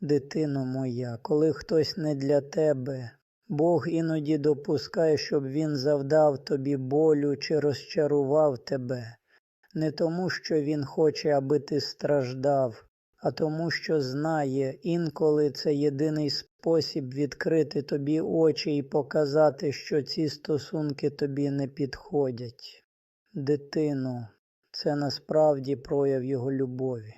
дитино моя, коли хтось не для тебе. Бог іноді допускає, щоб він завдав тобі болю чи розчарував тебе, не тому, що він хоче, аби ти страждав, а тому, що знає, інколи це єдиний спосіб відкрити тобі очі і показати, що ці стосунки тобі не підходять. Дитино, це насправді прояв його любові.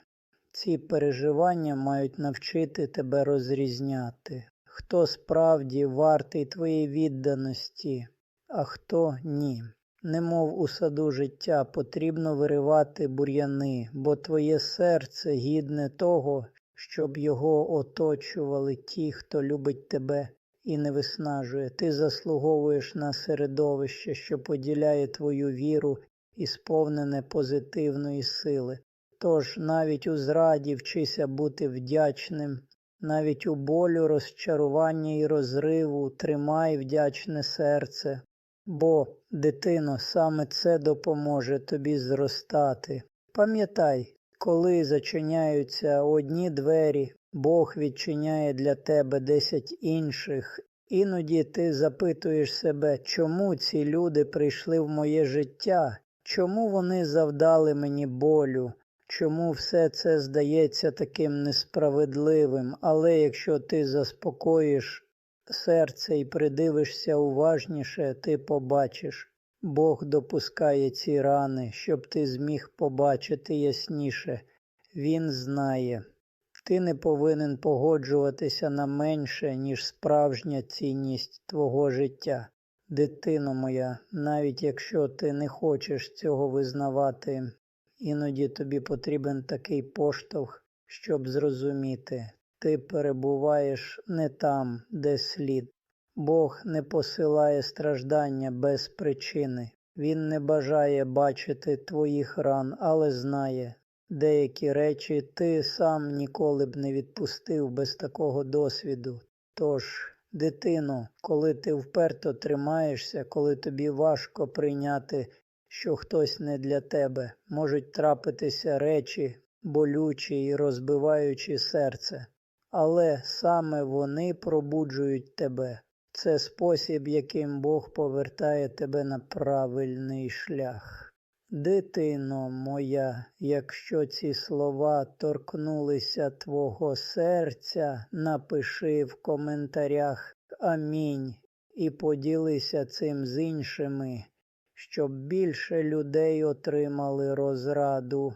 Ці переживання мають навчити тебе розрізняти, хто справді вартий твоєї відданості, а хто ні. Немов у саду життя потрібно виривати бур'яни, бо твоє серце гідне того, щоб його оточували ті, хто любить тебе і не виснажує. Ти заслуговуєш на середовище, що поділяє твою віру і сповнене позитивної сили. Тож навіть у зраді вчися бути вдячним, навіть у болю, розчарування і розриву тримай вдячне серце, бо, дитино, саме це допоможе тобі зростати. Пам'ятай, коли зачиняються одні двері, Бог відчиняє для тебе десять інших. Іноді ти запитуєш себе, чому ці люди прийшли в моє життя, чому вони завдали мені болю. Чому все це здається таким несправедливим, але якщо ти заспокоїш серце і придивишся уважніше, ти побачиш, Бог допускає ці рани, щоб ти зміг побачити ясніше. Він знає. Ти не повинен погоджуватися на менше, ніж справжня цінність твого життя. Дитино моя, навіть якщо ти не хочеш цього визнавати, Іноді тобі потрібен такий поштовх, щоб зрозуміти, ти перебуваєш не там, де слід. Бог не посилає страждання без причини. Він не бажає бачити твоїх ран, але знає, деякі речі ти сам ніколи б не відпустив без такого досвіду. Тож, дитино, коли ти вперто тримаєшся, коли тобі важко прийняти що хтось не для тебе, можуть трапитися речі, болючі і розбиваючи серце, але саме вони пробуджують тебе. Це спосіб, яким Бог повертає тебе на правильний шлях. Дитино моя, якщо ці слова торкнулися твого серця, напиши в коментарях Амінь і поділися цим з іншими щоб більше людей отримали розраду